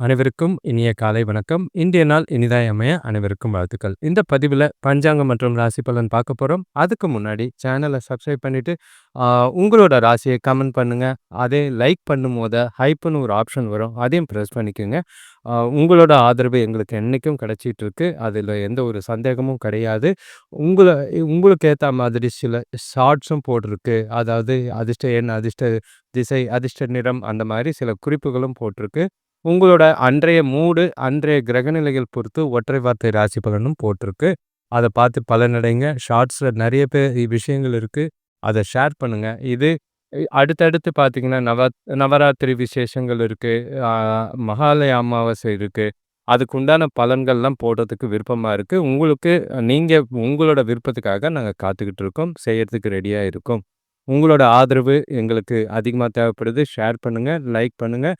அனைவருக்கும் இனிய காலை வணக்கம். இன்றைய நாள் இனிதாய் அமைய அனைவருக்கும் வாழ்த்துக்கள். இந்த பதிவில் பஞ்சாங்கம் மற்றும் ராசி பலன் பார்க்க போறோம். அதுக்கு முன்னாடி சேனலை சப்ஸ்கிரைப் பண்ணிட்டு, உங்களோட ராசியை கமெண்ட் பண்ணுங்க. அதே லைக் பண்ணும் போது ஹைப்புன்னு ஒரு ஆப்ஷன் வரும். அதையும் ப்ரெஸ் பண்ணிக்கோங்க உங்களோட ஆதரவு எங்களுக்கு என்றைக்கும் கிடைச்சிட்டு இருக்கு. அதில் எந்த ஒரு சந்தேகமும் கிடையாது. உங்களை உங்களுக்கு ஏற்ற மாதிரி சில ஷார்ட்ஸும் போட்டிருக்கு. அதாவது அதிர்ஷ்ட எண், அதிர்ஷ்ட திசை, அதிர்ஷ்ட நிறம் அந்த மாதிரி சில குறிப்புகளும் போட்டிருக்கு. உங்களோட அன்றைய மூடு, அன்றைய கிரகநிலைகள் பொறுத்து ஒற்றை வார்த்தை ராசி பலனும் போட்டிருக்கு. அதை பார்த்து பலனடைங்க. ஷார்ட்ஸில் நிறைய பேர் விஷயங்கள் இருக்குது அதை ஷேர் பண்ணுங்கள் இது அடுத்தடுத்து பார்த்தீங்கன்னா, நவ நவராத்திரி விசேஷங்கள் இருக்குது மகாலய அமாவாசை இருக்குது அதுக்கு உண்டான பலன்கள்லாம் போடுறதுக்கு விருப்பமாக இருக்குது உங்களுக்கு நீங்கள் உங்களோட விருப்பத்துக்காக நாங்கள் காத்துக்கிட்டு இருக்கோம். செய்கிறதுக்கு ரெடியாக இருக்கோம். உங்களோட ஆதரவு எங்களுக்கு அதிகமாக தேவைப்படுது. ஷேர் பண்ணுங்கள் லைக் பண்ணுங்கள்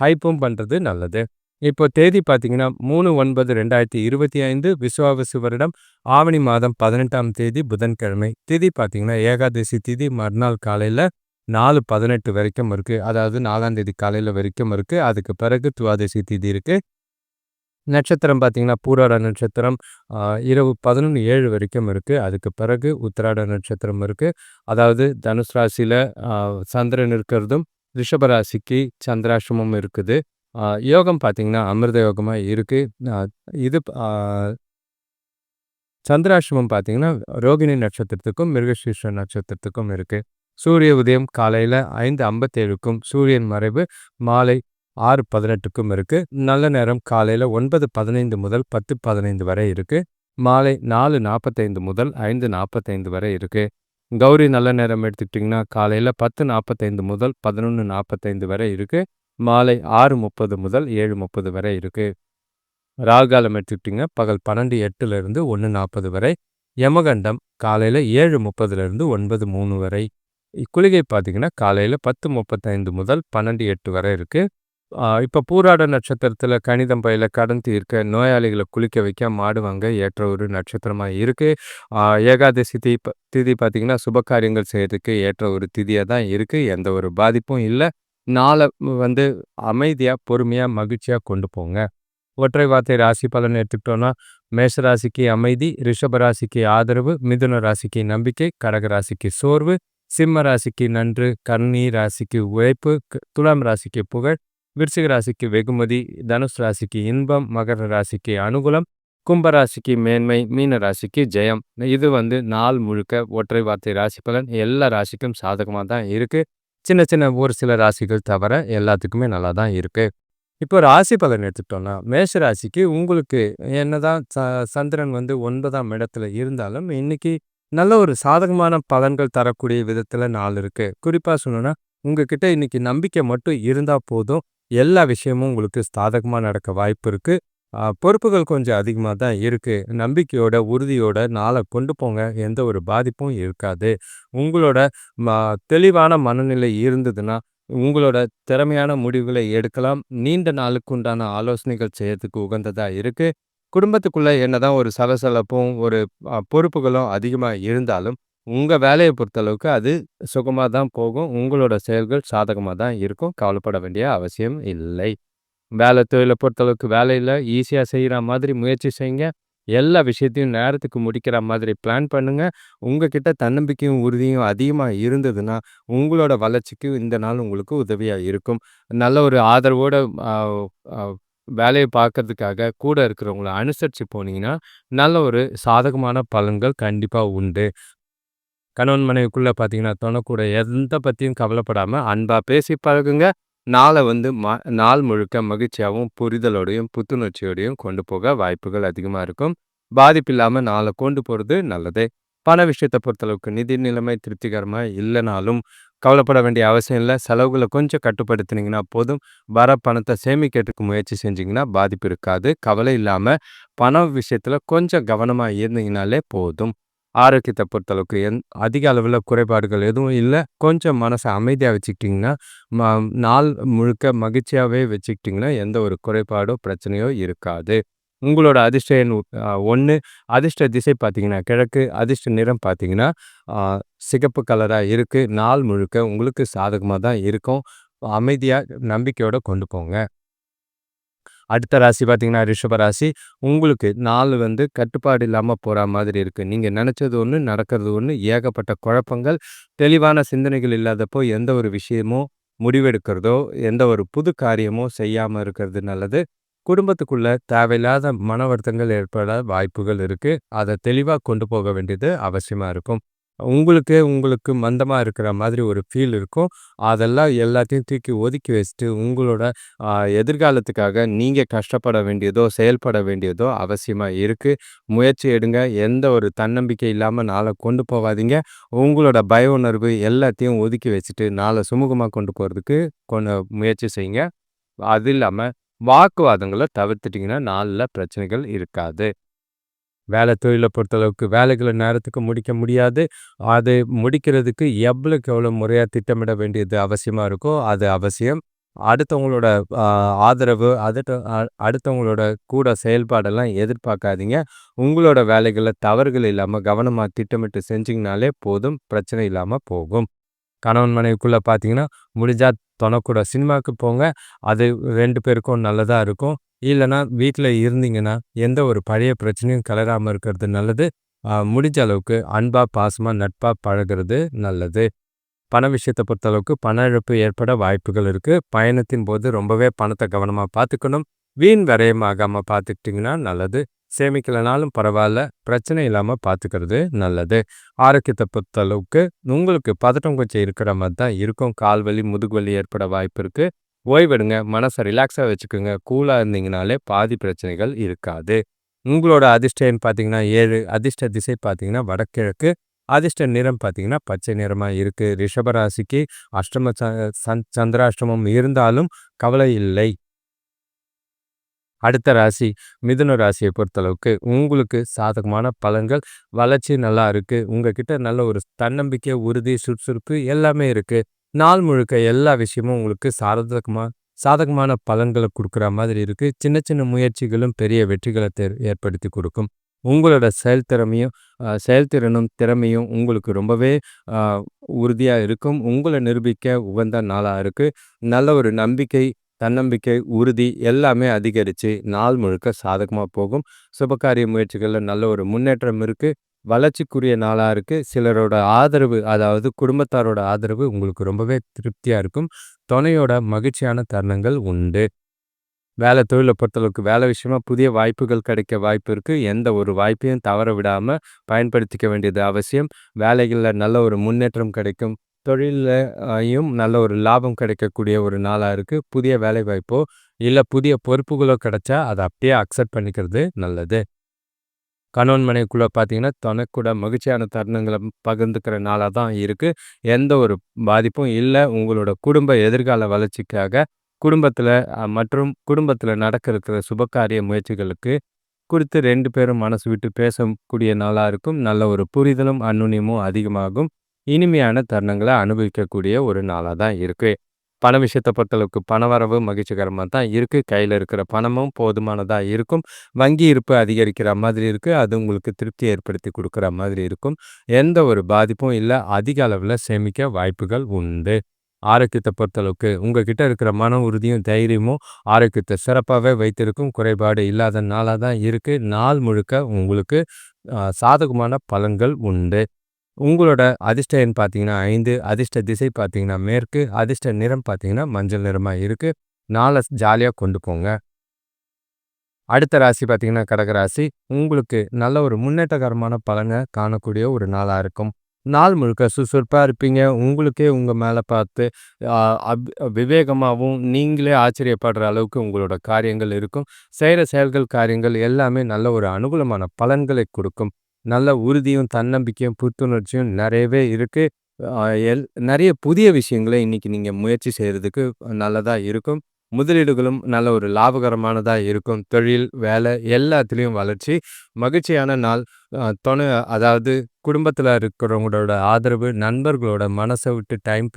ஹைப்பும் பண்ணுறது நல்லது. இப்போ தேதி பார்த்தீங்கன்னா, மூணு ஒன்பது ரெண்டாயிரத்தி இருபத்தி ஐந்து விஸ்வாவசு வருடம் ஆவணி மாதம் 18ஆம் தேதி புதன்கிழமை. திதி பார்த்தீங்கன்னா, ஏகாதசி திதி மறுநாள் காலையில் நாலு பதினெட்டு வரைக்கும் இருக்குது அதாவது நாலாம் தேதி காலையில் வரைக்கும் இருக்குது அதுக்கு பிறகு துவாதசி திதி இருக்குது நட்சத்திரம் பார்த்தீங்கன்னா, பூராட நட்சத்திரம் இரவு பதினொன்று ஏழு வரைக்கும் இருக்குது அதுக்கு பிறகு உத்திராட நட்சத்திரம் இருக்கு. அதாவது தனுசு ராசியில் சந்திரன் இருக்கிறதும், ரிஷபராசிக்கு சந்திராசிரமம் இருக்குது. யோகம் பார்த்தீங்கன்னா, அமிர்த யோகமாக இருக்கு. இது சந்திராசிரமம் சந்திராஷ்டமம் பார்த்தீங்கன்னா, ரோகிணி நட்சத்திரத்துக்கும், மிருகசீரிஷ நட்சத்திரத்துக்கும் இருக்கு. சூரிய உதயம் காலையில 5:57க்கும், சூரியன் மறைவு மாலை 6:18க்கும் இருக்கு. நல்ல நேரம் காலைல ஒன்பது பதினைந்து முதல் 10:15 வரை இருக்கு. மாலை 4:45 முதல் 5:45 வரை இருக்கு. கௌரி நல்ல நேரம் எடுத்துக்கிட்டிங்கன்னா காலையில் பத்து நாற்பத்தைந்து முதல் பதினொன்று நாற்பத்தைந்து வரை இருக்குது மாலை ஆறு முப்பது முதல் ஏழு முப்பது வரை இருக்குது ராகுகாலம் எடுத்துக்கிட்டிங்க பகல் பன்னெண்டு எட்டுலேருந்து ஒன்று நாற்பது வரை. யமகண்டம் காலையில் ஏழு முப்பதுலேருந்து ஒன்பது மூணு வரை. குளிகை பார்த்திங்கன்னா காலையில் பத்து முப்பத்தைந்து முதல் பன்னெண்டு எட்டு வரை இருக்குது இப்போ பூராட நட்சத்திரத்தில் கணிதம் பயில, கடன் தீர்க்க, நோயாளிகளை குளிக்க வைக்க, மாடு வாங்க ஏற்ற ஒரு நட்சத்திரமா இருக்கு. ஏகாதசி தி திதி பார்த்திங்கன்னா சுபகாரியங்கள் செய்கிறதுக்கு ஏற்ற ஒரு திதியாக தான் இருக்கு. எந்த ஒரு பாதிப்பும் இல்ல. நாள வந்து அமைதியா, பொறுமையா, மகிழ்ச்சியா கொண்டு போங்க. ஒற்றை வார்த்தை ராசி பலன் எடுத்துக்கிட்டோம்னா, மேஷ ராசிக்கு அமைதி, ரிஷப ராசிக்கு ஆதரவு, மிதுன ராசிக்கு நம்பிக்கை, கடக ராசிக்கு சோர்வு, சிம்ம ராசிக்கு நன்று, கன்னி ராசிக்கு உழைப்பு, துலாம் ராசிக்கு புகழ், விருச்சிக ராசிக்கு வெகுமதி, தனுஷ் ராசிக்கு இன்பம், மகர ராசிக்கு அனுகூலம், கும்பராசிக்கு மேன்மை, மீன ராசிக்கு ஜெயம். இது வந்து நாள் முழுக்க ஒற்றை வார்த்தை ராசி பலன். எல்லா ராசிக்கும் சாதகமா தான் இருக்கு. சின்ன சின்ன ஒரு சில ராசிகள் தவிர எல்லாத்துக்குமே நல்லா தான் இருக்கு. இப்போ ராசி பலன் எடுத்துக்கிட்டோம்னா, மேஷ ராசிக்கு உங்களுக்கு என்னதான் ச சந்திரன் வந்து ஒன்பதாம் இடத்துல இருந்தாலும், இன்னைக்கு நல்ல ஒரு சாதகமான பலன்கள் தரக்கூடிய விதத்தில் நாள் இருக்கு. குறிப்பா சொல்லணும்னா, உங்ககிட்ட இன்னைக்கு நம்பிக்கை மட்டும் இருந்தா போதும். எல்லா விஷயமும் உங்களுக்கு சாதகமாக நடக்க வாய்ப்பு இருக்குது பொறுப்புகள் கொஞ்சம் அதிகமாக தான் இருக்குது நம்பிக்கையோட, உறுதியோட நாளை கொண்டு போங்க. எந்த ஒரு பாதிப்பும் இருக்காது. உங்களோட ம தெளிவான மனநிலை இருந்ததுன்னா, உங்களோட திறமையான முடிவுகளை எடுக்கலாம். நீண்ட நாளுக்கு உண்டான ஆலோசனைகள் செய்யறதுக்கு இருக்குது குடும்பத்துக்குள்ளே என்ன என்னதான் ஒரு சலசலப்பும், ஒரு பொறுப்புகளும் அதிகமாக இருந்தாலும், உங்கள் வேலையை பொறுத்தளவுக்கு அது சுகமாக தான் போகும். உங்களோட செயல்கள் சாதகமாக தான் இருக்கும். கவலைப்பட வேண்டிய அவசியம் இல்லை. வேலை தொழிலை பொறுத்தளவுக்கு வேலையில் ஈஸியாக செய்கிற மாதிரி முயற்சி செய்யுங்க. எல்லா விஷயத்தையும் நேரத்துக்கு முடிக்கிற மாதிரி பிளான் பண்ணுங்கள் உங்ககிட்ட தன்னம்பிக்கையும், உறுதியும் அதிகமாக இருந்ததுன்னா, உங்களோட வளர்ச்சிக்கு இந்த நாள் உங்களுக்கு உதவியாக இருக்கும். நல்ல ஒரு ஆதரவோட வேலையை பார்க்கறதுக்காக கூட இருக்கிறவங்கள அனுசரித்து போனீங்கன்னா, நல்ல ஒரு சாதகமான பலன்கள் கண்டிப்பாக உண்டு. கணவன் மனைவிக்குள்ளே பார்த்தீங்கன்னா, தொண எந்த பற்றியும் கவலைப்படாமல் அன்பாக பேசி பழகுங்க. நாளை வந்து ம நாள் முழுக்க மகிழ்ச்சியாவும், புரிதலோடையும், புத்துணர்ச்சியோடையும் கொண்டு போக வாய்ப்புகள் அதிகமாக இருக்கும். பாதிப்பில்லாமல் நாளை கொண்டு போகிறது நல்லது. பண விஷயத்தை பொறுத்தளவுக்கு நிதி நிலைமை திருப்திகரமாக இல்லைனாலும் கவலைப்பட வேண்டிய அவசியம் இல்லை செலவுகளை கொஞ்சம் கட்டுப்படுத்தினீங்கன்னா போதும். வர பணத்தை சேமிக்கிறதுக்கு முயற்சி செஞ்சிங்கன்னா பாதிப்பு இருக்காது. கவலை இல்லாமல் பண விஷயத்தில் கொஞ்சம் கவனமாக இருந்தீங்கனாலே போதும். ஆரோக்கியத்தை பொறுத்தளவுக்கு எந் அதிக அளவில் குறைபாடுகள் எதுவும் இல்லை கொஞ்சம் மனசை அமைதியாக வச்சுக்கிட்டிங்கன்னா ம நாள் முழுக்க மகிழ்ச்சியாகவே வச்சுக்கிட்டிங்கன்னா எந்த ஒரு குறைபாடோ, பிரச்சனையோ இருக்காது. உங்களோட அதிர்ஷ்ட எண் ஒன்று அதிர்ஷ்ட திசை பார்த்தீங்கன்னா, கிழக்கு. அதிர்ஷ்ட நிறம் பார்த்தீங்கன்னா, சிகப்பு கலராக இருக்குது நாள் முழுக்க உங்களுக்கு சாதகமாக தான் இருக்கும். அமைதியாக நம்பிக்கையோடு கொண்டு போங்க. அடுத்த ராசி பார்த்தீங்கன்னா ரிஷப ராசி. உங்களுக்கு நாள் வந்து கட்டுப்பாடு இல்லாமல் போகிற மாதிரி இருக்குது நீங்கள் நினச்சது ஒன்று நடக்கிறது ஒன்று ஏகப்பட்ட குழப்பங்கள், தெளிவான சிந்தனைகள் இல்லாதப்போ எந்த ஒரு விஷயமோ முடிவெடுக்கிறதோ, எந்த ஒரு புது காரியமோ செய்யாமல் இருக்கிறது நல்லது. குடும்பத்துக்குள்ளே தேவையில்லாத மன வருத்தங்கள் ஏற்பட வாய்ப்புகள் இருக்குது அதை தெளிவாக கொண்டு போக வேண்டியது அவசியமாக இருக்கும். உங்களுக்கே உங்களுக்கு மந்தமாக இருக்கிற மாதிரி ஒரு ஃபீல் இருக்கும். அதெல்லாம் எல்லாத்தையும் தூக்கி ஒதுக்கி வச்சுட்டு, உங்களோட எதிர்காலத்துக்காக நீங்கள் கஷ்டப்பட வேண்டியதோ, செயல்பட வேண்டியதோ அவசியமாக இருக்குது முயற்சி எடுங்க. எந்த ஒரு தன்னம்பிக்கை இல்லாமல் நாளை கொண்டு போகாதீங்க உங்களோட பய உணர்வு எல்லாத்தையும் ஒதுக்கி வச்சுட்டு, நாளை சுமூகமாக கொண்டு போகிறதுக்கு கொஞ்சம் முயற்சி செய்யுங்க. அது இல்லாமல் வாக்குவாதங்களை தவிர்த்துட்டிங்கன்னா நாளில் பிரச்சனைகள் இருக்காது. வேலை தொழிலை பொறுத்தளவுக்கு வேலைகளை நேரத்துக்கு முடிக்க முடியாது. அது முடிக்கிறதுக்கு எவ்வளோக்கு எவ்வளோ முறையாக திட்டமிட வேண்டியது அவசியமாக இருக்கோ, அது அவசியம். அடுத்தவங்களோட ஆதரவு, அதட்ட அடுத்தவங்களோட கூட செயல்பாடெல்லாம் எதிர்பார்க்காதீங்க. உங்களோட வேலைகளை தவறுகள் இல்லாமல் கவனமாக திட்டமிட்டு செஞ்சிங்கனாலே போதும். பிரச்சனை இல்லாமல் போகும். கணவன் மனைவிக்குள்ளே பார்த்தீங்கன்னா, முடிஞ்சால் தொணக்கூட சினிமாவுக்கு போங்க. அது ரெண்டு பேருக்கும் நல்லதாக இருக்கும். இல்லைனா வீட்ல இருந்தீங்கன்னா, எந்த ஒரு பழைய பிரச்சனையும் கலராமல் இருக்கிறது நல்லது. முடிஞ்ச அளவுக்கு அன்பா, பாசமா, நட்பா பழகுறது நல்லது. பண விஷயத்தை பொறுத்தளவுக்கு பண இழப்பு ஏற்பட வாய்ப்புகள் இருக்கு. பயணத்தின் போது ரொம்பவே பணத்தை கவனமா பார்த்துக்கணும். வீண் விரயமாகாமல் பார்த்துக்கிட்டிங்கன்னா நல்லது. சேமிக்கலனாலும் பரவாயில்ல பிரச்சனை இல்லாம பார்த்துக்கிறது நல்லது. ஆரோக்கியத்தை பொறுத்தளவுக்கு உங்களுக்கு பதட்டம் கொஞ்சம் இருக்கிற மாதிரி தான் இருக்கும். கால் வலி, முதுகு வலி ஏற்பட வாய்ப்பு இருக்கு. ஓய்வெடுங்க. மனசை ரிலாக்ஸாக வச்சுக்கோங்க கூலாக இருந்தீங்கனாலே பாதி பிரச்சனைகள் இருக்காது. உங்களோட அதிர்ஷ்டம் பார்த்தீங்கன்னா ஏழு அதிர்ஷ்ட திசை பார்த்தீங்கன்னா வடகிழக்கு. அதிர்ஷ்ட நிறம் பார்த்தீங்கன்னா பச்சை நிறமாக இருக்குது ரிஷபராசிக்கு அஷ்டம ச சந் சந்திராஷ்டமம் இருந்தாலும் கவலை இல்லை. அடுத்த ராசி மிதுன ராசியை பொறுத்தளவுக்கு உங்களுக்கு சாதகமான பலன்கள், வளர்ச்சி நல்லா இருக்குது உங்ககிட்ட நல்ல ஒரு தன்னம்பிக்கை, உறுதி, சுறுசுறுப்பு எல்லாமே இருக்குது நாள் முழுக்க எல்லா விஷயமும் உங்களுக்கு சாதகமாக சாதகமான பலன்களை கொடுக்குற மாதிரி இருக்குது சின்ன சின்ன முயற்சிகளும் பெரிய வெற்றிகளை ஏற்படுத்தி கொடுக்கும் உங்களோட செயல் திறமையும் செயல்திறனும், திறமையும் உங்களுக்கு ரொம்பவே உறுதியாக இருக்கும். உங்களை நிரூபிக்க உகந்த நாளாக இருக்குது நல்ல ஒரு நம்பிக்கை, தன்னம்பிக்கை, உறுதி எல்லாமே அதிகரித்து நாள் முழுக்க சாதகமாக போகும். சுபகாரிய முயற்சிகளில் நல்ல ஒரு முன்னேற்றம் இருக்குது வளர்ச்சிக்குரிய நாளாக இருக்குது சிலரோட ஆதரவு, அதாவது குடும்பத்தாரோட ஆதரவு உங்களுக்கு ரொம்பவே திருப்தியாக இருக்கும். துணையோட மகிழ்ச்சியான தருணங்கள் உண்டு. வேலை தொழிலை பொறுத்தளவுக்கு வேலை விஷயமா புதிய வாய்ப்புகள் கிடைக்க வாய்ப்பு இருக்குது எந்த ஒரு வாய்ப்பையும் தவற விடாமல் பயன்படுத்திக்க வேண்டியது அவசியம். வேலைகளில் நல்ல ஒரு முன்னேற்றம் கிடைக்கும். தொழிலையும் நல்ல ஒரு லாபம் கிடைக்கக்கூடிய ஒரு நாளாக இருக்குது புதிய வேலைவாய்ப்போ, இல்லை புதிய பொறுப்புகளோ கிடைச்சா, அதை அப்படியே அக்செப்ட் பண்ணிக்கிறது நல்லது. கணவன் மனைவிக்குள்ள பார்த்தீங்கன்னா, தனக்கூட மகிழ்ச்சியான தருணங்களை பகிர்ந்துக்கிற நாளாக தான் இருக்கு. எந்த ஒரு பாதிப்பும் இல்லை உங்களோட குடும்ப எதிர்கால வளர்ச்சிக்காக, குடும்பத்தில் மற்றும் குடும்பத்தில் நடக்க இருக்கிற சுபகாரிய முயற்சிகளுக்கு குறித்து ரெண்டு பேரும் மனசு விட்டு பேசக்கூடிய நாளா இருக்கும். நல்ல ஒரு புரிதலும், அந்யோன்யமும் அதிகமாகும். இனிமையான தருணங்களை அனுபவிக்கக்கூடிய ஒரு நாளா தான் இருக்கு. பண விஷயத்தை பொறுத்தளவுக்கு பணவரவு மகிழ்ச்சிகரமாக தான் இருக்குது கையில் இருக்கிற பணமும் போதுமானதாக இருக்கும். வங்கி இருப்பு அதிகரிக்கிற மாதிரி இருக்குது அது உங்களுக்கு திருப்தி ஏற்படுத்தி கொடுக்குற மாதிரி இருக்கும். எந்த ஒரு பாதிப்பும் இல்லை அதிக அளவில் சேமிக்க வாய்ப்புகள் உண்டு. ஆரோக்கியத்தை பொறுத்தளவுக்கு உங்ககிட்ட இருக்கிற மன உறுதியும், தைரியமும் ஆரோக்கியத்தை சிறப்பாகவே வைத்திருக்கும். குறைபாடு இல்லாத நாளாக தான் இருக்குது நாள் முழுக்க உங்களுக்கு சாதகமான பலன்கள் உண்டு. உங்களோட அதிர்ஷ்ட எண் பார்த்தீங்கன்னா ஐந்து அதிர்ஷ்ட திசை பார்த்தீங்கன்னா மேற்கு. அதிர்ஷ்ட நிறம் பார்த்தீங்கன்னா மஞ்சள் நிறமாக இருக்குது நாளை ஜாலியாக கொண்டு போங்க. அடுத்த ராசி பார்த்தீங்கன்னா கடக ராசி. உங்களுக்கு நல்ல ஒரு முன்னேற்றகரமான பலனை காணக்கூடிய ஒரு நாளாக இருக்கும். நாள் முழுக்க சுறுசுறுப்பாக இருப்பீங்க. உங்களுக்கே உங்கள் மேலே பார்த்து அப் விவேகமாகவும் நீங்களே ஆச்சரியப்படுற அளவுக்கு உங்களோட காரியங்கள் இருக்கும். செய்கிற செயல்கள், காரியங்கள் எல்லாமே நல்ல ஒரு அனுகூலமான பலன்களை கொடுக்கும் நல்ல உறுதியும், தன்னம்பிக்கையும், புத்துணர்ச்சியும் நிறையவே இருக்குது எல் நிறைய புதிய விஷயங்களை இன்னைக்கு நீங்கள் முயற்சி செய்கிறதுக்கு நல்லதாக இருக்கும். முதலீடுகளும் நல்ல ஒரு லாபகரமானதாக இருக்கும். தொழில், வேலை எல்லாத்துலேயும் வளர்ச்சி. மகிழ்ச்சியான நாள். துணை அதாவது குடும்பத்தில் இருக்கிறவங்களோட ஆதரவு, நண்பர்களோட மனசை விட்டு டைம்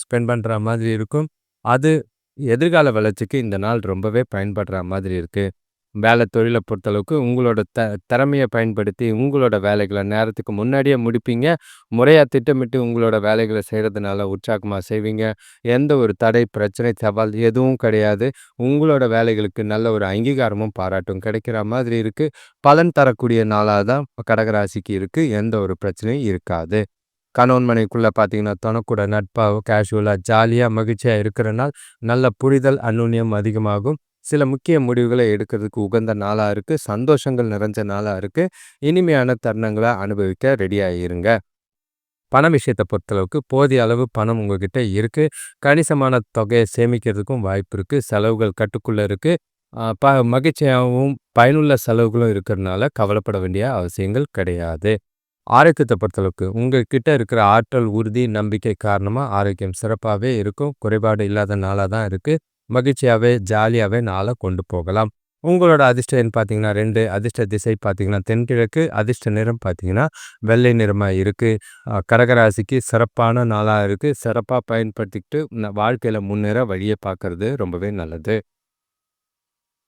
ஸ்பெண்ட் பண்ணுற மாதிரி இருக்கும். அது எதிர்கால வளர்ச்சிக்கு இந்த நாள் ரொம்பவே பயன்படுற மாதிரி இருக்குது வேலை தொழிலை பொறுத்தளவுக்கு உங்களோட த திறமையை பயன்படுத்தி உங்களோட வேலைகளை நேரத்துக்கு முன்னாடியே முடிப்பீங்க. முறையாக திட்டமிட்டு உங்களோட வேலைகளை செய்கிறதுனால உற்சாகமாக செய்வீங்க. எந்த ஒரு தடை பிரச்சனை சவால் எதுவும் கிடையாது. உங்களோட வேலைகளுக்கு நல்ல ஒரு அங்கீகாரமும் பாராட்டும் கிடைக்கிற மாதிரி இருக்குது பலன் தரக்கூடிய நாளாக தான் கடகராசிக்கு இருக்குது எந்த ஒரு பிரச்சனையும் இருக்காது. கணவன் மனைக்குள்ளே பார்த்தீங்கன்னா தனக்கூட நட்பாக கேஷுவலாக ஜாலியாக மகிழ்ச்சியாக இருக்கிற நாள் நல்ல புரிதல் அந்நுண்ணியம் அதிகமாகும். சில முக்கிய முடிவுகளை எடுக்கிறதுக்கு உகந்த நாளாக இருக்குது சந்தோஷங்கள் நிறைஞ்ச நாளாக இருக்குது இனிமையான தருணங்களை அனுபவிக்க ரெடியாகிருங்க பண விஷயத்தை பொறுத்தளவுக்கு போதிய அளவு பணம் உங்ககிட்ட இருக்குது கணிசமான தொகையை சேமிக்கிறதுக்கும் வாய்ப்பு இருக்குது செலவுகள் கட்டுக்குள்ளே இருக்குது ப மகிழ்ச்சியாகவும் பயனுள்ள செலவுகளும் இருக்கிறதுனால கவலைப்பட வேண்டிய அவசியங்கள் கிடையாது. ஆரோக்கியத்தை பொறுத்தளவுக்கு உங்ககிட்ட இருக்கிற ஆற்றல் உறுதி நம்பிக்கை காரணமாக ஆரோக்கியம் சிறப்பாகவே இருக்கும். குறைபாடு இல்லாத நாளாக தான் இருக்குது மகிழ்ச்சியாகவே ஜாலியாகவே நாளை கொண்டு போகலாம். உங்களோட அதிர்ஷ்ட எண் பார்த்தீங்கன்னா ரெண்டு அதிர்ஷ்ட திசை பார்த்தீங்கன்னா தென்கிழக்கு அதிர்ஷ்ட நிறம் பார்த்தீங்கன்னா வெள்ளை நிறமாக இருக்குது கடகராசிக்கு சிறப்பான நாளாக இருக்குது சிறப்பாக பயன்படுத்திக்கிட்டு வாழ்க்கையில் முன்னேற வழியை பார்க்கறது ரொம்பவே நல்லது.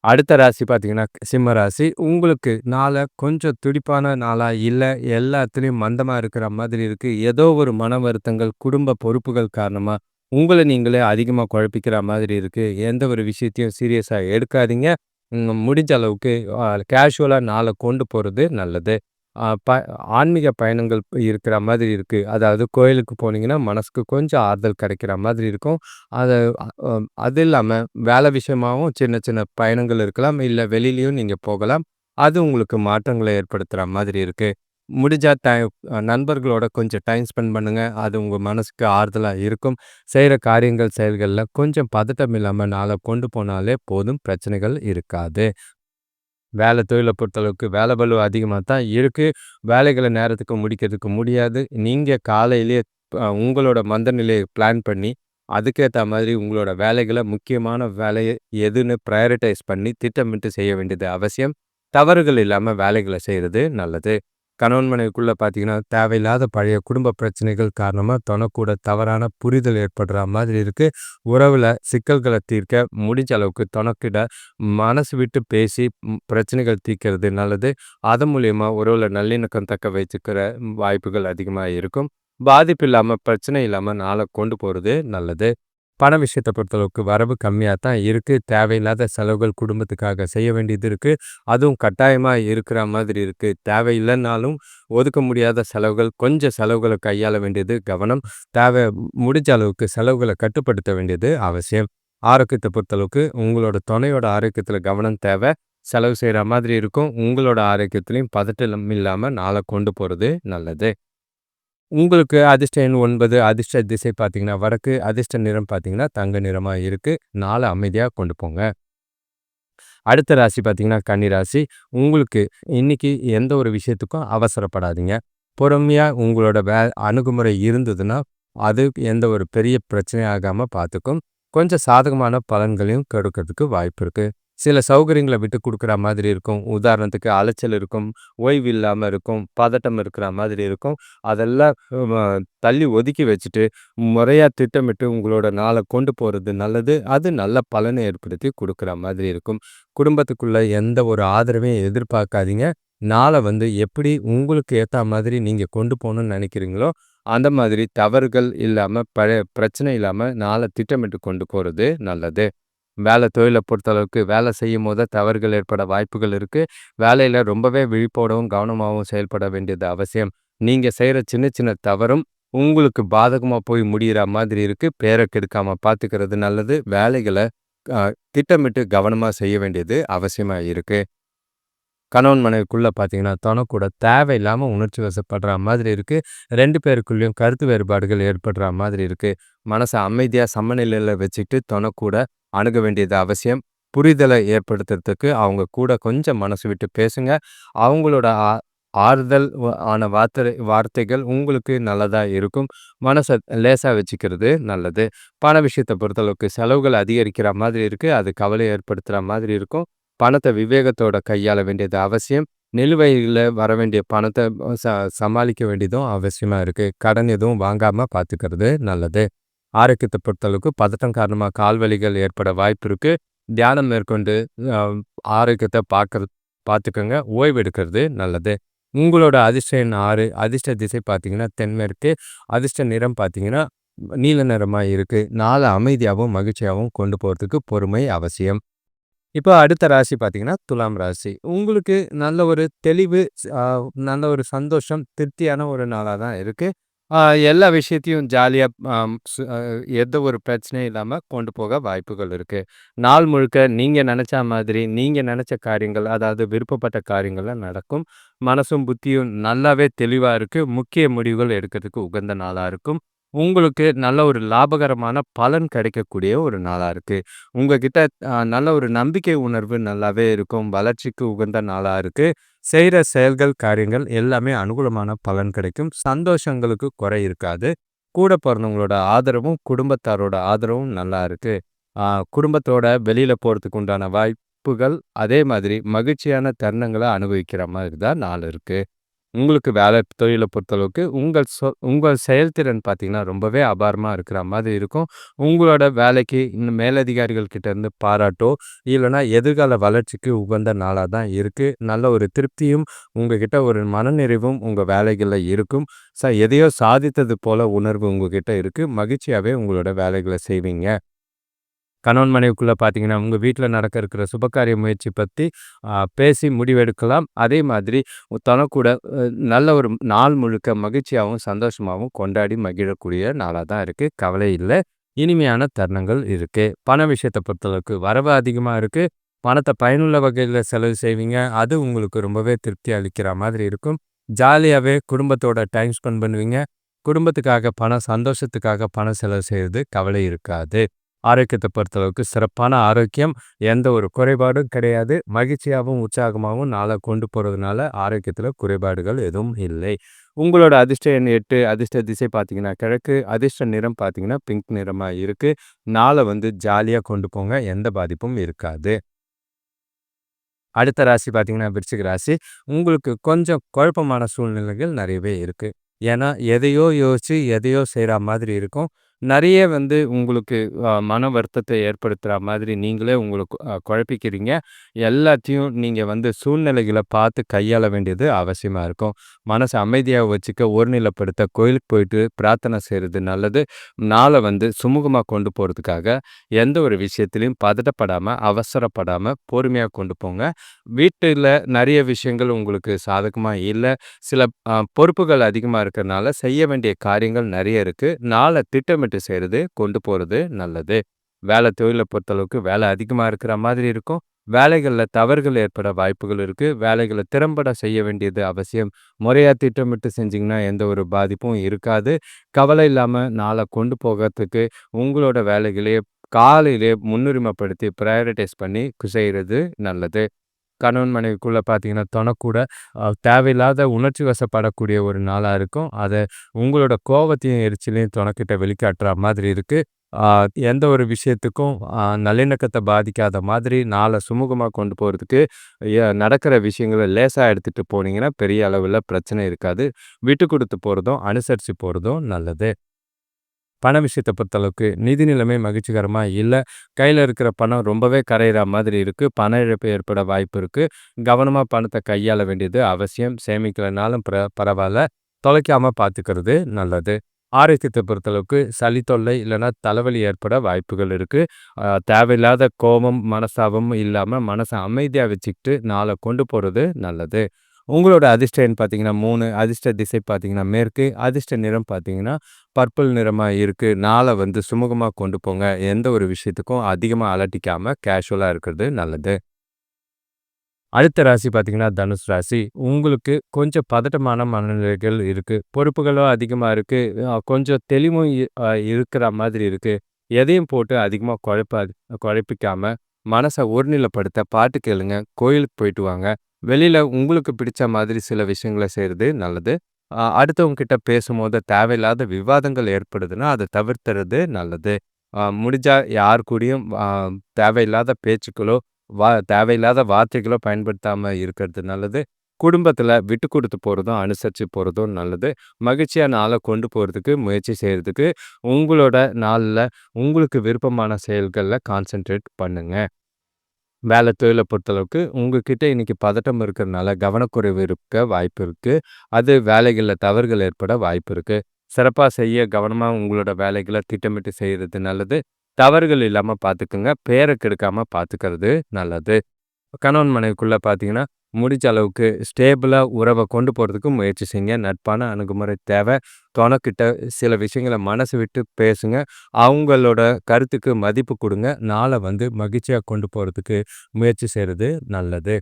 அடுத்த ராசி பார்த்தீங்கன்னா சிம்ம ராசி. உங்களுக்கு நாளை கொஞ்சம் துடிப்பான நாளாக இல்லை எல்லாத்துலேயும் மந்தமாக இருக்கிற மாதிரி இருக்குது ஏதோ ஒரு மன வருத்தங்கள் குடும்ப பொறுப்புகள் காரணமாக உங்களை நீங்களே அதிகமாக குழப்பிக்கிற மாதிரி இருக்குது எந்த ஒரு விஷயத்தையும் சீரியஸாக எடுக்காதீங்க. முடிஞ்ச அளவுக்கு கேஷுவலாக நாளை கொண்டு போகிறது நல்லது. ப ஆன்மீக பயணங்கள் இருக்கிற மாதிரி இருக்குது அதாவது கோயிலுக்கு போனீங்கன்னா மனசுக்கு கொஞ்சம் ஆறுதல் கிடைக்கிற மாதிரி இருக்கும். அதை அது இல்லாமல் வேலை விஷயமாகவும் சின்ன சின்ன பயணங்கள் இருக்கலாம். இல்லை வெளியிலையும் நீங்கள் போகலாம். அது உங்களுக்கு மாற்றங்களை ஏற்படுத்துகிற மாதிரி இருக்குது முடிஞ்சா டைம் நண்பர்களோட கொஞ்சம் டைம் ஸ்பெண்ட் பண்ணுங்கள் அது உங்கள் மனசுக்கு ஆறுதலாக இருக்கும். செய்கிற காரியங்கள், செயல்களில் கொஞ்சம் பதட்டம் இல்லாமல் நாளை கொண்டு போனாலே போதும். பிரச்சனைகள் இருக்காது. வேலை தொழிலை பொறுத்தளவுக்கு வேலை பளு அதிகமாக தான் இருக்குது வேலைகளை நேரத்துக்கு முடிக்கிறதுக்கு முடியாது. நீங்கள் காலையிலேயே உங்களோட மந்த நிலையை பிளான் பண்ணி, அதுக்கேற்ற மாதிரி உங்களோட வேலைகளை முக்கியமான வேலையை எதுன்னு ப்ரையாரிட்டைஸ் பண்ணி திட்டமிட்டு செய்ய வேண்டியது அவசியம். தவறுகள் இல்லாமல் வேலைகளை செய்கிறது நல்லது. கணவன் மனைவிக்குள்ளே பார்த்தீங்கன்னா தேவையில்லாத பழைய குடும்ப பிரச்சனைகள் காரணமாக தனக்கூட தவறான புரிதல் ஏற்படுற மாதிரி இருக்குது உறவில் சிக்கல்களை தீர்க்க முடிஞ்ச அளவுக்கு தனக்கிட மனசு விட்டு பேசி பிரச்சனைகள் தீர்க்கிறது நல்லது. அதன் மூலயமா உறவில் நல்லிணக்கம் தக்க வச்சுக்கிற வாய்ப்புகள் அதிகமாக இருக்கும். பாதிப்பு இல்லாமல் பிரச்சனை இல்லாமல் நாளை கொண்டு போகிறது நல்லது. பண விஷயத்தை பொறுத்தளவுக்கு வரவு கம்மியாக தான் இருக்குது தேவையில்லாத செலவுகள் குடும்பத்துக்காக செய்ய வேண்டியது இருக்குது அதுவும் கட்டாயமாக இருக்கிற மாதிரி இருக்குது தேவையில்லைன்னாலும் ஒதுக்க முடியாத செலவுகள் கொஞ்சம் செலவுகளை கையாள வேண்டியது கவனம். தேவை முடிஞ்ச அளவுக்கு செலவுகளை கட்டுப்படுத்த வேண்டியது அவசியம். ஆரோக்கியத்தை பொறுத்தளவுக்கு உங்களோட துணையோட ஆரோக்கியத்தில் கவனம் தேவை. செலவு செய்கிற மாதிரி இருக்கும். உங்களோட ஆரோக்கியத்துலேயும் பதட்டம் இல்லாமல் நாளை கொண்டு போகிறது நல்லது. உங்களுக்கு அதிர்ஷ்ட எண் ஒன்பது அதிர்ஷ்ட திசை பார்த்தீங்கன்னா வடக்கு அதிர்ஷ்ட நிறம் பார்த்தீங்கன்னா தங்க நிறமாக இருக்குது நாலு அமைதியாக கொண்டு போங்க. அடுத்த ராசி பார்த்தீங்கன்னா கன்னிராசி உங்களுக்கு இன்னைக்கு எந்த ஒரு விஷயத்துக்கும் அவசரப்படாதீங்க. பொறுமையாக உங்களோட வே அணுகுமுறை இருந்ததுன்னா அது எந்த ஒரு பெரிய பிரச்சனையாகாமல் பார்த்துக்கும். கொஞ்சம் சாதகமான பலன்களையும் கெடுக்கிறதுக்கு வாய்ப்பு இருக்குது சில சௌகரியங்களை விட்டு கொடுக்குற மாதிரி இருக்கும். உதாரணத்துக்கு அலைச்சல் இருக்கும் ஓய்வு இல்லாமல் இருக்கும் பதட்டம் இருக்கிற மாதிரி இருக்கும். அதெல்லாம் தள்ளி ஒதுக்கி வச்சுட்டு முறையாக திட்டமிட்டு உங்களோட நாளை கொண்டு போகிறது நல்லது. அது நல்ல பலனை ஏற்படுத்தி கொடுக்குற மாதிரி இருக்கும். குடும்பத்துக்குள்ள எந்த ஒரு ஆதரவையும் எதிர்பார்க்காதீங்க. நாளை வந்து எப்படி உங்களுக்கு ஏற்ற மாதிரி நீங்கள் கொண்டு போகணும்னு நினைக்கிறீங்களோ அந்த மாதிரி தவறுகள் இல்லாமல் பழைய பிரச்சனை இல்லாமல் நாளை திட்டமிட்டு கொண்டு போகிறது நல்லது. வேலை தொழிலை பொறுத்தளவுக்கு வேலை செய்யும் போது தவறுகள் ஏற்பட வாய்ப்புகள் இருக்குது வேலையில் ரொம்பவே விழிப்போடவும் கவனமாகவும் செயல்பட வேண்டியது அவசியம். நீங்கள் செய்கிற சின்ன சின்ன தவறும் உங்களுக்கு பாதகமாக போய் முடிகிற மாதிரி இருக்குது பேரை கெடுக்காமல் பார்த்துக்கிறது நல்லது. வேலைகளை திட்டமிட்டு கவனமாக செய்ய வேண்டியது அவசியமாக இருக்குது கணவன் மனைவிக்குள்ளே பார்த்தீங்கன்னா தனக்கூட தேவையில்லாமல் உணர்ச்சி வசப்படுற மாதிரி இருக்குது ரெண்டு பேருக்குள்ளேயும் கருத்து வேறுபாடுகள் ஏற்படுற மாதிரி இருக்குது மனசை அமைதியாக சமநிலையில் வச்சுக்கிட்டு தனக்கூட அணுக வேண்டியது அவசியம். புரிதலை ஏற்படுத்துறதுக்கு அவங்க கூட கொஞ்சம் மனசு விட்டு பேசுங்க. அவங்களோட ஆறுதல் ஆன வார்த்தை வார்த்தைகள் உங்களுக்கு நல்லதாக இருக்கும். மனசை லேசாக வச்சுக்கிறது நல்லது. பண விஷயத்தை பொறுத்தளவுக்கு செலவுகள் அதிகரிக்கிற மாதிரி இருக்குது அது கவலை ஏற்படுத்துகிற மாதிரி இருக்கும். பணத்தை விவேகத்தோட கையாள வேண்டியது அவசியம். நிலுவையில் வர வேண்டிய பணத்தை ச சமாளிக்க வேண்டியதும் அவசியமாக இருக்குது கடன் எதுவும் வாங்காமல் பார்த்துக்கிறது நல்லது. ஆரோக்கியத்தை பொறுத்தளவுக்கு பதட்டம் காரணமாக கால்வலிகள் ஏற்பட வாய்ப்பு இருக்குது தியானம் மேற்கொண்டு ஆரோக்கியத்தை பார்க்கறது பார்த்துக்கோங்க. ஓய்வு எடுக்கிறது நல்லது. உங்களோட அதிர்ஷ்ட எண் ஆறு அதிர்ஷ்ட திசை பார்த்தீங்கன்னா தென்மேற்கு அதிர்ஷ்ட நிறம் பார்த்தீங்கன்னா நீல நிறமாக இருக்குது நாளை அமைதியாகவும் மகிழ்ச்சியாகவும் கொண்டு போகிறதுக்கு பொறுமை அவசியம். இப்போ அடுத்த ராசி பார்த்தீங்கன்னா துலாம் ராசி. உங்களுக்கு நல்ல ஒரு தெளிவு நல்ல ஒரு சந்தோஷம் திருப்தியான ஒரு நாளாக தான் இருக்குது எல்லா விஷயத்தையும் ஜாலியாக எந்த ஒரு பிரச்சனையும் இல்லாமல் கொண்டு போக வாய்ப்புகள் இருக்குது நாள் முழுக்க நீங்கள் நினச்ச மாதிரி நீங்கள் நினச்ச காரியங்கள் அதாவது விருப்பப்பட்ட காரியங்கள்லாம் நடக்கும். மனசும் புத்தியும் நல்லாவே தெளிவாக இருக்குது முக்கிய முடிவுகள் எடுக்கிறதுக்கு உகந்த நாளாக இருக்கும். உங்களுக்கு நல்ல ஒரு லாபகரமான பலன் கிடைக்கக்கூடிய ஒரு நாளாக இருக்குது உங்ககிட்ட நல்ல ஒரு நம்பிக்கை உணர்வு நல்லாவே இருக்கும். வளர்ச்சிக்கு உகந்த நாளாக இருக்குது செய்கிற செயல்கள் காரியங்கள் எல்லாமே அனுகூலமான பலன் கிடைக்கும். சந்தோஷங்களுக்கு குறை இருக்காது. கூட பிறந்தவங்களோட ஆதரவும் குடும்பத்தாரோட ஆதரவும் நல்லா இருக்கு. குடும்பத்தோட வெளியில் போறதுக்கு உண்டான வாய்ப்புகள் அதே மாதிரி மகிழ்ச்சியான தருணங்களை அனுபவிக்கிற மாதிரி தான் நாள் இருக்கு. உங்களுக்கு வேலை தொழிலை பொறுத்தளவுக்கு உங்கள் சொ உங்கள் செயல்திறன் பார்த்தீங்கன்னா ரொம்பவே அபாரமாக இருக்கிற மாதிரி இருக்கும். உங்களோட வேலைக்கு இன்னும் மேலதிகாரிகள் கிட்டேருந்து பாராட்டோ இல்லைனா எதிர்கால வளர்ச்சிக்கு உகந்த நாளாக தான் இருக்குது நல்ல ஒரு திருப்தியும் உங்ககிட்ட ஒரு மனநிறைவும் உங்கள் வேலைகளில் இருக்கும். ச எதையோ சாதித்தது போல் உணர்வு உங்ககிட்ட இருக்குது மகிழ்ச்சியாகவே உங்களோட வேலைகளை செய்வீங்க. கணவன் மனைவிக்குள்ளே பார்த்தீங்கன்னா உங்கள் வீட்டில் நடக்க இருக்கிற சுபகாரிய முயற்சி பற்றி பேசி முடிவெடுக்கலாம். அதே மாதிரி தனக்கூட நல்ல ஒரு நாள் முழுக்க மகிழ்ச்சியாகவும் சந்தோஷமாகவும் கொண்டாடி மகிழக்கூடிய நாளாக தான் இருக்குது கவலை இல்லை. இனிமையான தருணங்கள் இருக்குது பண விஷயத்தை பொறுத்தளவுக்கு வரவு அதிகமாக இருக்குது பணத்தை பயனுள்ள வகையில் செலவு செய்வீங்க. அது உங்களுக்கு ரொம்பவே திருப்தி அளிக்கிற மாதிரி இருக்கும். ஜாலியாகவே குடும்பத்தோட டைம் ஸ்பெண்ட் பண்ணுவீங்க. குடும்பத்துக்காக பணம் சந்தோஷத்துக்காக பணம் செலவு செய்கிறது கவலை இருக்காது. ஆரோக்கியத்தை பொறுத்தளவுக்கு சிறப்பான ஆரோக்கியம். எந்த ஒரு குறைபாடும் கிடையாது. மகிழ்ச்சியாகவும் உற்சாகமாகவும் நாளை கொண்டு போகிறதுனால ஆரோக்கியத்தில் குறைபாடுகள் எதுவும் இல்லை. உங்களோட அதிர்ஷ்ட எண் எட்டு அதிர்ஷ்ட திசை பார்த்தீங்கன்னா கிழக்கு அதிர்ஷ்ட நிறம் பார்த்தீங்கன்னா பிங்க் நிறமாக இருக்குது நாளை வந்து ஜாலியாக கொண்டு போங்க. எந்த பாதிப்பும் இருக்காது. அடுத்த ராசி பார்த்தீங்கன்னா விருச்சிக ராசி. உங்களுக்கு கொஞ்சம் குழப்பமான சூழ்நிலைகள் நிறையவே இருக்குது ஏன்னா எதையோ யோசித்து எதையோ செய்கிற மாதிரி இருக்கும். நிறைய வந்து உங்களுக்கு மன வருத்தத்தை ஏற்படுத்துகிற மாதிரி நீங்களே உங்களுக்கு குழப்பிக்கிறீங்க. எல்லாத்தையும் நீங்கள் வந்து சூழ்நிலைகளை பார்த்து கையாள வேண்டியது அவசியமாக இருக்கும். மனசை அமைதியாக வச்சுக்க ஒருநிலைப்படுத்த கோயிலுக்கு போயிட்டு பிரார்த்தனை செய்கிறது நல்லது. நாளை வந்து சுமூகமாக கொண்டு போகிறதுக்காக எந்த ஒரு விஷயத்துலையும் பதட்டப்படாமல் அவசரப்படாமல் பொறுமையாக கொண்டு போங்க. வீட்டில் நிறைய விஷயங்கள் உங்களுக்கு சாதகமாக இல்லை. சில பொறுப்புகள் அதிகமாக இருக்கிறனால செய்ய வேண்டிய காரியங்கள் நிறைய இருக்குது நாளை திட்டமிட்டு திட்டமிட்டு செய்கிறது கொண்டு போகிறது நல்லது. வேலை தொழிலை பொறுத்தளவுக்கு வேலை அதிகமாக இருக்கிற மாதிரி இருக்கும். வேலைகளில் தவறுகள் ஏற்பட வாய்ப்புகள் இருக்குது வேலைகளை திறம்பட செய்ய வேண்டியது அவசியம். முறையாக திட்டமிட்டு செஞ்சிங்கன்னா எந்த ஒரு பாதிப்பும் இருக்காது. கவலை இல்லாமல் நாளை கொண்டு போகிறதுக்கு உங்களோட வேலைகளையே காலையிலே முன்னுரிமைப்படுத்தி ப்ரையாரிட்டைஸ் பண்ணி செய்கிறது நல்லது. கணவன் மனைவிக்குள்ளே பார்த்தீங்கன்னா தொணக்கூட தேவையில்லாத உணர்ச்சி வசப்படக்கூடிய ஒரு நாளாக இருக்கும். அதை உங்களோட கோபத்தையும் எரிச்சலையும் துணக்கிட்ட வெளிக்காட்டுற மாதிரி இருக்குது எந்த ஒரு விஷயத்துக்கும் நல்லிணக்கத்தை பாதிக்காத மாதிரி நாளை சுமூகமாக கொண்டு போகிறதுக்கு நடக்கிற விஷயங்களை லேசாக எடுத்துகிட்டு போனீங்கன்னா பெரிய அளவில் பிரச்சனை இருக்காது. விட்டு கொடுத்து போகிறதும் அனுசரித்து போகிறதும் நல்லது. பண விஷயத்தை பொறுத்தளவுக்கு நிதி நிலைமை மகிழ்ச்சிகரமாக இல்லை. கையில் இருக்கிற பணம் ரொம்பவே கரையிற மாதிரி இருக்குது பண இழப்பு ஏற்பட வாய்ப்பு இருக்குது கவனமாக பணத்தை கையாள வேண்டியது அவசியம். சேமிக்கலைனாலும் பர பரவாயில்ல. தொலைக்காமல் பார்த்துக்கிறது நல்லது. ஆரோக்கியத்தை பொறுத்தளவுக்கு சளி தொல்லை இல்லைன்னா தலைவலி ஏற்பட வாய்ப்புகள் இருக்குது தேவையில்லாத கோபம் மனசாபமும் இல்லாமல் மனசை அமைதியாக வச்சுக்கிட்டு நாளை கொண்டு போகிறது நல்லது. உங்களோட அதிர்ஷ்ட எண் பார்த்தீங்கன்னா மூணு அதிர்ஷ்ட திசை பார்த்தீங்கன்னா மேற்கு அதிர்ஷ்ட நிறம் பார்த்தீங்கன்னா பர்பிள் நிறமாக இருக்குது நாளை வந்து சுமூகமாக கொண்டு போங்க. எந்த ஒரு விஷயத்துக்கும் அதிகமாக அலட்டிக்காமல் கேஷுவலாக இருக்கிறது நல்லது. அடுத்த ராசி பார்த்தீங்கன்னா தனுஷ் ராசி. உங்களுக்கு கொஞ்சம் பதட்டமான மனநிலைகள் இருக்குது பொறுப்புகளும் அதிகமாக இருக்குது கொஞ்சம் தெளிவும் இருக்கிற மாதிரி இருக்குது எதையும் போட்டு அதிகமாக குழப்ப குழப்பிக்காமல் மனசை ஒருநிலைப்படுத்த பாட்டு கேளுங்க. கோயிலுக்கு போயிட்டு வாங்க. வெளியில் உங்களுக்கு பிடிச்ச மாதிரி சில விஷயங்கள செய்கிறது நல்லது. அடுத்தவங்கக்கிட்ட அடுத்தவங்க கிட்ட பேசும்போது தேவையில்லாத விவாதங்கள் ஏற்படுதுன்னா, அதை தவிர்த்துறது நல்லது. முடிஞ்சால் முடிஞ்சா யார் கூடயும் தேவையில்லாத பேச்சுக்களோ, வா தேவையில்லாத வார்த்தைகளோ பயன்படுத்தாமல் இருக்கிறது நல்லது. குடும்பத்தில் விட்டு கொடுத்து போகிறதும் அனுசரித்து போகிறதும் நல்லது. மகிழ்ச்சியாக நாளை கொண்டு போகிறதுக்கு முயற்சி செய்கிறதுக்கு உங்களோட நாளில் உங்களுக்கு விருப்பமான செயல்களில் கான்சென்ட்ரேட் பண்ணுங்கள் வேலை தொழிலை பொறுத்தளவுக்கு உங்ககிட்ட இன்னைக்கு பதட்டம் இருக்கிறதுனால கவனக்குறைவு இருக்க வாய்ப்பு இருக்குது அது வேலைகளில் தவறுகள் ஏற்பட வாய்ப்பு இருக்குது சிறப்பாக செய்ய கவனமாக உங்களோட வேலைகளை திட்டமிட்டு செய்கிறது நல்லது. தவறுகள் இல்லாமல் பார்த்துக்குங்க. பேரை கெடுக்காமல் பார்த்துக்கிறது நல்லது. கணவன் மனைவிக்குள்ளே பார்த்தீங்கன்னா, முடிஞ்ச அளவுக்கு ஸ்டேபிளா உறவ கொண்டு போறதுக்கு முயற்சி செய்யுங்க. நட்பான அணுகுமுறை தேவை. துணக்கிட்ட சில விஷயங்கள மனசு விட்டு பேசுங்க. அவங்களோட கருத்துக்கு மதிப்பு கொடுங்க நாளை வந்து மகிழ்ச்சியா கொண்டு போறதுக்கு முயற்சி செய்கிறது நல்லது.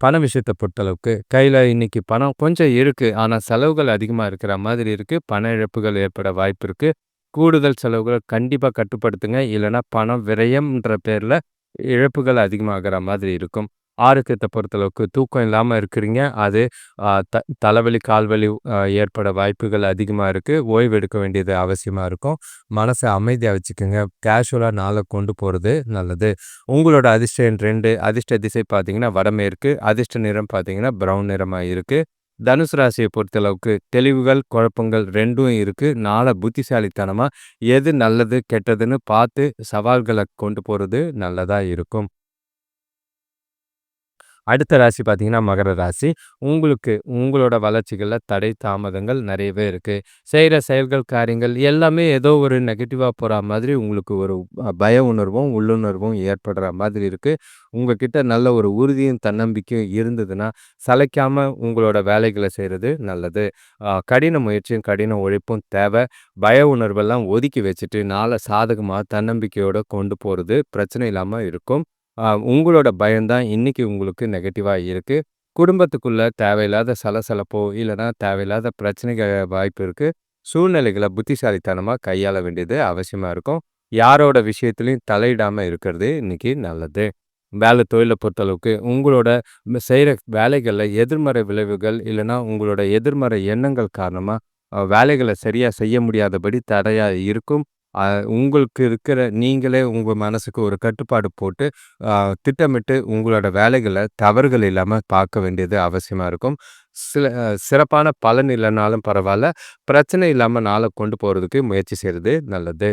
பண விஷயத்தை பொறுத்தளவுக்கு கையில இன்னைக்கு பணம் கொஞ்சம் இருக்கு. ஆனா செலவுகள் அதிகமா இருக்கிற மாதிரி இருக்கு. பண இழப்புகள் ஏற்பட வாய்ப்பு இருக்குது கூடுதல் செலவுகளை கண்டிப்பா கட்டுப்படுத்துங்க. இல்லைனா பணம் விரயம்ன்ற பேர்ல இழப்புகள் அதிகமாகிற மாதிரி இருக்கும். ஆரோக்கியத்தை பொறுத்தளவுக்கு தூக்கம் இல்லாமல் இருக்கிறீங்க. அது த தலைவலி, கால்வலி ஏற்பட வாய்ப்புகள் அதிகமாக இருக்குது ஓய்வு எடுக்க வேண்டியது அவசியமாக இருக்கும். மனசை அமைதியாக வச்சுக்கோங்க கேஷுவலாக நாளை கொண்டு போகிறது நல்லது. உங்களோட அதிர்ஷ்டம் ரெண்டு அதிர்ஷ்ட திசை பார்த்தீங்கன்னா வடமேற்கு. அதிர்ஷ்ட நிறம் பார்த்தீங்கன்னா பிரவுன் நிறமாக இருக்குது தனுசு ராசியை பொறுத்தளவுக்கு தெளிவுகள், குழப்பங்கள் ரெண்டும் இருக்குது நாளை புத்திசாலித்தனமாக எது நல்லது, கெட்டதுன்னு பார்த்து சவால்களை கொண்டு போகிறது நல்லதாக இருக்கும். அடுத்த ராசி பார்த்தீங்கன்னா மகர ராசி. உங்களுக்கு உங்களோட வளர்ச்சிகளில் தடை, தாமதங்கள் நிறையவே இருக்குது செய்கிற செயல்கள், காரியங்கள் எல்லாமே ஏதோ ஒரு நெகட்டிவாக போகிற மாதிரி உங்களுக்கு ஒரு பய உணர்வும், உள்ளுணர்வும் ஏற்படுற மாதிரி இருக்குது உங்ககிட்ட நல்ல ஒரு உறுதியும், தன்னம்பிக்கையும் இருந்ததுன்னா, சளைக்காமல் உங்களோட வேலைகளை செய்கிறது நல்லது. கடின முயற்சியும், கடின உழைப்பும் தேவை. பய உணர்வெல்லாம் ஒதுக்கி வச்சுட்டு, நாளை சாதகமாக தன்னம்பிக்கையோடு கொண்டு போகிறது பிரச்சனை இல்லாமல் இருக்கும். உங்களோட பயம்தான் இன்றைக்கி இன்னைக்கு உங்களுக்கு நெகட்டிவா இருக்கு. குடும்பத்துக்குள்ள தேவையில்லாத சலசலப்போ, இல்லைனா தேவையில்லாத பிரச்சனைகள் வாய்ப்பு இருக்கு. சூழ்நிலைகளை புத்திசாலித்தனமா கையாள வேண்டியது அவசியமா இருக்கும். யாரோட விஷயத்துலையும் தலையிடாம இருக்கிறது இன்னைக்கு நல்லது. வேலை தொழில பொறுத்தளவுக்கு உங்களோட செய்கிற செய்ற வேலைகள்ல எதிர்மறை விளைவுகள், இல்லைனா உங்களோட எதிர்மறை எண்ணங்கள் காரணமா வேலைகளை சரியாக சரியா செய்ய முடியாதபடி தடையா இருக்கும். உங்களுக்கு இருக்கிற நீங்களே உங்கள் மனசுக்கு ஒரு கட்டுப்பாடு போட்டு, திட்டமிட்டு உங்களோட வேலைகளை தவறுகள் இல்லாமல் பார்க்க வேண்டியது அவசியமாக இருக்கும். சில சிறப்பான பலன் இல்லைனாலும் பரவாயில்ல பிரச்சனை இல்லாமல் நாளை கொண்டு போகிறதுக்கு முயற்சி செய்கிறது நல்லது.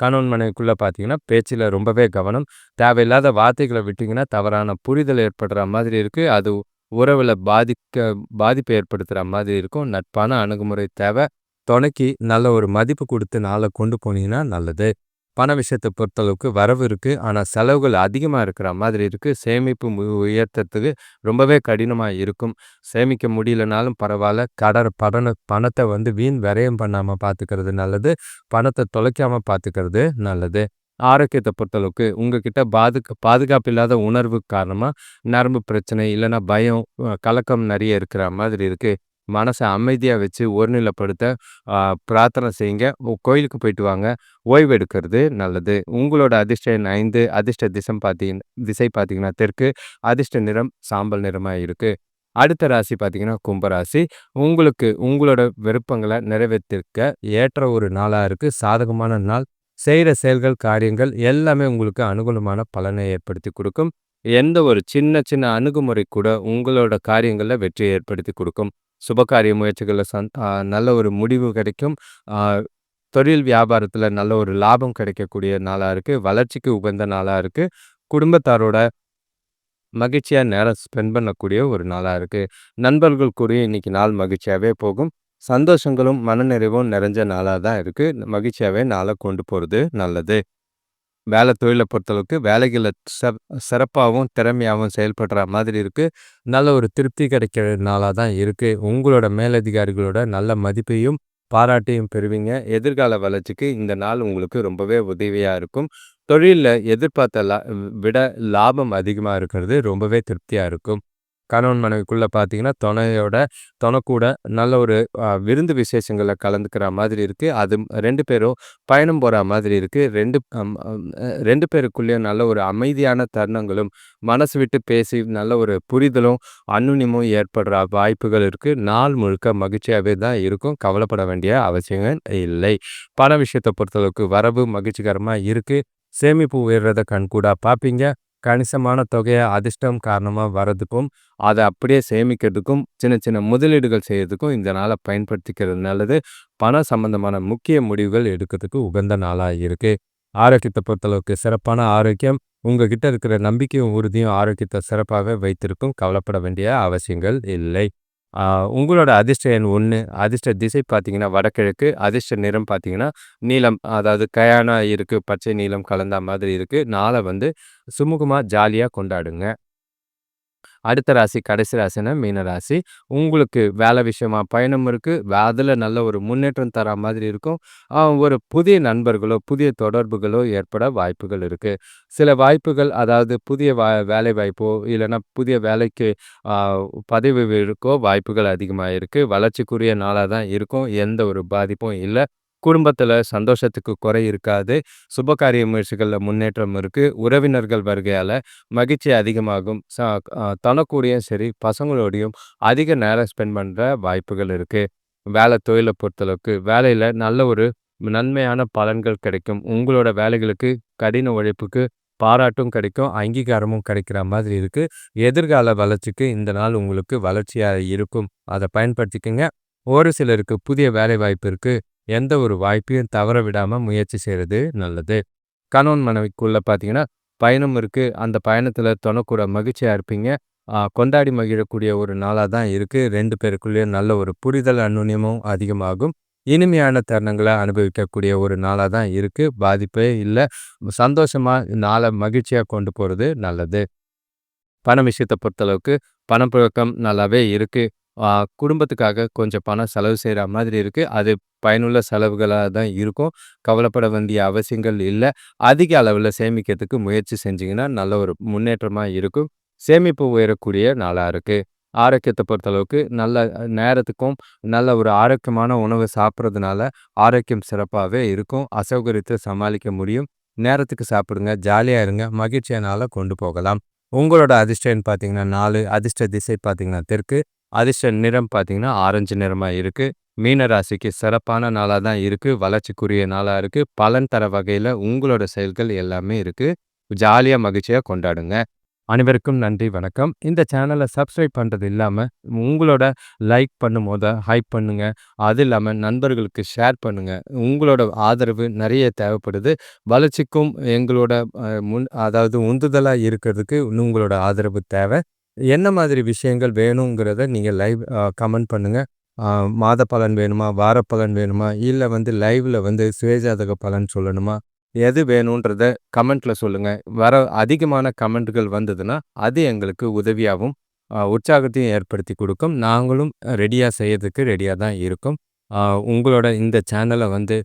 கணவன் மனைவிக்குள்ளே பார்த்தீங்கன்னா, பேச்சில் ரொம்பவே கவனம். தேவையில்லாத வார்த்தைகளை விட்டிங்கன்னா தவறான புரிதல் ஏற்படுற மாதிரி இருக்குது அது உறவில் பாதிக்க பாதிப்பை ஏற்படுத்துகிற மாதிரி இருக்கும். நட்பான அணுகுமுறை தேவை. துணைக்கி நல்ல ஒரு மதிப்பு கொடுத்து நாளை கொண்டு போனீங்கன்னா நல்லது. பண விஷயத்தை பொறுத்தளவுக்கு வரவு இருக்குது ஆனால் செலவுகள் அதிகமாக இருக்கிற மாதிரி இருக்குது சேமிப்பு உயர்த்துறதுக்கு ரொம்பவே கடினமாக இருக்கும். சேமிக்க முடியலனாலும் பரவாயில்ல கடற படன பணத்தை வந்து வீண் விரயம் பண்ணாமல் பார்த்துக்கிறது நல்லது. பணத்தை தொலைக்காமல் பார்த்துக்கிறது நல்லது. ஆரோக்கியத்தை பொறுத்தளவுக்கு உங்ககிட்ட பாதுக் பாதுகாப்பு இல்லாத உணர்வு காரணமாக நரம்பு பிரச்சனை, இல்லைன்னா பயம், கலக்கம் நிறைய இருக்கிற மாதிரி இருக்குது மனச அமைதியா வச்சு ஒருநிலைப்படுத்த பிரார்த்தனை செய்யுங்க. கோயிலுக்கு போயிட்டு வாங்க. ஓய்வு எடுக்கிறது நல்லது. உங்களோட அதிர்ஷ்ட எண் 5 அதிர்ஷ்ட திசம் பார்த்தீங் திசை பார்த்தீங்கன்னா தெற்கு. அதிர்ஷ்ட நிறம் சாம்பல் நிறமா இருக்கு. அடுத்த ராசி பார்த்தீங்கன்னா கும்பராசி. உங்களுக்கு உங்களோட விருப்பங்கள நிறைவேற்றிருக்க ஏற்ற ஒரு நாளா இருக்கு. சாதகமான நாள். செய்கிற செயல்கள், காரியங்கள் எல்லாமே உங்களுக்கு அனுகூலமான பலனை ஏற்படுத்தி கொடுக்கும் எந்த ஒரு சின்ன சின்ன அணுகுமுறை கூட உங்களோட காரியங்களில் வெற்றியை ஏற்படுத்தி கொடுக்கும் சுபகாரிய முயற்சிகளில் சந் நல்ல ஒரு முடிவு கிடைக்கும். தொழில் வியாபாரத்தில் நல்ல ஒரு லாபம் கிடைக்கக்கூடிய நாளாக இருக்குது வளர்ச்சிக்கு உகந்த நாளாக இருக்குது குடும்பத்தாரோட மகிழ்ச்சியாக நேரம் ஸ்பெண்ட் பண்ணக்கூடிய ஒரு நாளாக இருக்குது நண்பர்கள் கூடயும் இன்னைக்கு நாள் மகிழ்ச்சியாகவே போகும். சந்தோஷங்களும், மனநிறைவும் நிறைஞ்ச நாளாக தான் இருக்குது மகிழ்ச்சியாவே நாளை கொண்டு போகிறது நல்லது. வேலை தொழிலை பொறுத்தளவுக்கு வேலைகளில் ச சிறப்பாகவும் திறமையாகவும் செயல்படுற மாதிரி இருக்குது நல்ல ஒரு திருப்தி கிடைக்கிற நாளாக தான் இருக்குது உங்களோட மேலதிகாரிகளோட நல்ல மதிப்பையும், பாராட்டையும் பெறுவீங்க. எதிர்கால வளர்ச்சிக்கு இந்த நாள் உங்களுக்கு ரொம்பவே உதவியாக இருக்கும். தொழிலில் எதிர்பார்த்த லா விட லாபம் அதிகமாக இருக்கிறது ரொம்பவே திருப்தியாக இருக்கும். கணவன் மனைவிக்குள்ளே பார்த்தீங்கன்னா, துணையோட துணைக்கூட நல்ல ஒரு விருந்து விசேஷங்களில் கலந்துக்கிற மாதிரி இருக்குது அது ரெண்டு பேரும் பயணம் போகிற மாதிரி இருக்குது ரெண்டு ரெண்டு பேருக்குள்ளேயும் நல்ல ஒரு அமைதியான தருணங்களும், மனசு விட்டு பேசி நல்ல ஒரு புரிதலும், அந்யுன்யமும் ஏற்படுற வாய்ப்புகள் இருக்குது நாள் முழுக்க மகிழ்ச்சியாகவே தான் இருக்கும். கவலைப்பட வேண்டிய அவசியங்கள் இல்லை. பண விஷயத்தை பொறுத்தளவுக்கு வரவு மகிழ்ச்சிகரமாக இருக்குது சேமிப்பு உயர்றதை கண்கூடாக பார்ப்பீங்க. கணிசமான தொகையை அதிர்ஷ்டம் காரணமா வர்றதுக்கும் அதை அப்படியே சேமிக்கிறதுக்கும், சின்ன சின்ன முதலீடுகள் செய்யறதுக்கும் இந்த நாள பயன்படுத்திக்கிறது நல்லது. பணம் சம்பந்தமான முக்கிய முடிவுகள் எடுக்கிறதுக்கு உகந்த நாளா இருக்கு. ஆரோக்கியத்தை பொறுத்தளவுக்கு சிறப்பான ஆரோக்கியம். உங்ககிட்ட இருக்கிற நம்பிக்கையும், உறுதியும் ஆரோக்கியத்தை சிறப்பாக வைத்திருக்கும். கவலைப்பட வேண்டிய அவசியங்கள் இல்லை. உங்களோட அதிர்ஷ்ட எண் ஒன்று அதிர்ஷ்ட திசை பார்த்தீங்கன்னா, வடகிழக்கு. அதிர்ஷ்ட நிறம் பார்த்தீங்கன்னா, நீலம். அதாவது கயானா இருக்குது பச்சை, நீளம் கலந்த மாதிரி இருக்குது நாளை வந்து சுமூகமாக ஜாலியாக கொண்டாடுங்க. அடுத்த ராசி, கடைசி ராசினா மீன ராசி. உங்களுக்கு வேலை விஷயமா பயணம் இருக்கு. அதுல நல்ல ஒரு முன்னேற்றம் தரா மாதிரி இருக்கும். ஒரு புதிய நண்பர்களோ, புதிய தொடர்புகளோ ஏற்பட வாய்ப்புகள் இருக்கு. சில வாய்ப்புகள் அதாவது புதிய வா வேலை வாய்ப்போ, இல்லைன்னா புதிய வேலைக்கு பதவி இருக்கோ வாய்ப்புகள் அதிகமாக இருக்கு. வளர்ச்சிக்குரிய நாளாக தான் இருக்கும். எந்த ஒரு பாதிப்பும் இல்லை குடும்பத்தில் சந்தோஷத்துக்கு குறை இருக்காது. சுபகாரிய முயற்சிகளில் முன்னேற்றம் இருக்கு. உறவினர்கள் வருகையால் மகிழ்ச்சி அதிகமாகும். ச அ சரி, பசங்களோடையும் அதிக நேரம் ஸ்பெண்ட் பண்ணுற வாய்ப்புகள் இருக்குது வேலை தொழிலை பொறுத்தளவுக்கு, வேலையில் நல்ல ஒரு நன்மையான பலன்கள் கிடைக்கும். உங்களோட வேலைகளுக்கு, கடின உழைப்புக்கு பாராட்டும் கிடைக்கும். அங்கீகாரமும் கிடைக்கிற மாதிரி இருக்குது எதிர்கால வளர்ச்சிக்கு இந்த நாள் உங்களுக்கு வளர்ச்சியாக இருக்கும். அதை பயன்படுத்திக்கங்க. ஒரு சிலருக்கு புதிய வேலைவாய்ப்பு இருக்குது எந்த ஒரு வாய்ப்பையும் தவற விடாம முயற்சி செய்கிறது நல்லது. கணவன் மனைவிக்குள்ள பார்த்தீங்கன்னா, பயணம் இருக்கு. அந்த பயணத்துல தொணக்கூட மகிழ்ச்சியா இருப்பீங்க. கொண்டாடி மகிழக்கூடிய ஒரு நாளா தான் இருக்கு. 2 பேருக்குள்ளேயும் நல்ல ஒரு புரிதல், அநுண்ணியமும் அதிகமாகும். இனிமையான தருணங்கள அனுபவிக்கக்கூடிய ஒரு நாளாக தான் இருக்கு. பாதிப்பே இல்ல. சந்தோஷமா நாள மகிழ்ச்சியா கொண்டு போறது நல்லது. பண விஷயத்த பொறுத்தளவுக்கு, பணப்புழக்கம் நல்லாவே இருக்கு. குடும்பத்துக்காக கொஞ்சம் பணம் செலவு செய்கிற மாதிரி இருக்குது அது பயனுள்ள செலவுகளாக தான் இருக்கும். கவலைப்பட வேண்டிய அவசியங்கள் இல்லை அதிக அளவில் சேமிக்கிறதுக்கு முயற்சி செஞ்சிங்கன்னா நல்ல ஒரு முன்னேற்றமாக இருக்கும். சேமிப்பு உயரக்கூடிய நாளாக இருக்குது ஆரோக்கியத்தை பொறுத்தளவுக்கு நல்ல நேரத்துக்கும், நல்ல ஒரு ஆரோக்கியமான உணவு சாப்பிட்றதுனால ஆரோக்கியம் சிறப்பாகவே இருக்கும். அசௌகரியத்தை சமாளிக்க முடியும். நேரத்துக்கு சாப்பிடுங்க. ஜாலியாக இருங்க. மகிழ்ச்சியா கொண்டு போகலாம். உங்களோட அதிர்ஷ்டம்னு பார்த்தீங்கன்னா நாலு அதிர்ஷ்ட திசை பார்த்தீங்கன்னா தெற்கு. அதிர்ஷ்ட நிறம் பார்த்தீங்கன்னா, ஆரஞ்சு நிறமாக இருக்குது மீன ராசிக்கு சிறப்பான நாளாக தான் இருக்குது வளர்ச்சிக்குரிய நாளாக இருக்குது பலன் தர வகையில் உங்களோட செயல்கள் எல்லாமே இருக்குது ஜாலியாக மகிழ்ச்சியாக கொண்டாடுங்க. அனைவருக்கும் நன்றி, வணக்கம். இந்த சேனலை சப்ஸ்கிரைப் பண்ணுறது இல்லாமல் உங்களோட லைக் பண்ணும் போது ஹைப் பண்ணுங்கள் அது இல்லாமல் நண்பர்களுக்கு ஷேர் பண்ணுங்கள் உங்களோட ஆதரவு நிறைய தேவைப்படுது. வளர்ச்சிக்கும் எங்களோட முன் அதாவது உந்துதலாக இருக்கிறதுக்கு உங்களோட ஆதரவு தேவை. என்ன மாதிரி விஷயங்கள் வேணுங்கிறத நீங்க லைவ் கமெண்ட் பண்ணுங்க. மாத பலன் வேணுமா? வார பலன் வேணுமா? இல்லை வந்து லைவ்ல வந்து சுயஜாதக பலன் சொல்லணுமா? எது வேணுன்றத கமெண்ட்ல சொல்லுங்க. வர அதிகமான கமெண்ட்கள் வந்ததுன்னா, அது எங்களுக்கு உதவியாகவும் உற்சாகத்தையும் ஏற்படுத்தி கொடுக்கும் நாங்களும் ரெடியா செய்யறதுக்கு ரெடியா தான் இருக்கோம். உங்களோட இந்த சேனலை வந்து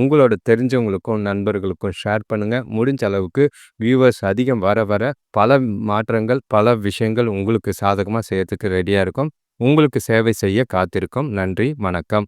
உங்களோட தெரிஞ்சவங்களுக்கும், நண்பர்களுக்கும் ஷேர் பண்ணுங்கள் முடிஞ்ச அளவுக்கு வியூவர்ஸ் அதிகம் வர வர பல மாற்றங்கள், பல விஷயங்கள் உங்களுக்கு சாதகமாக செய்யறதுக்கு ரெடியாக இருக்கும் உங்களுக்கு சேவை செய்ய காத்திருக்கோம். நன்றி, வணக்கம்.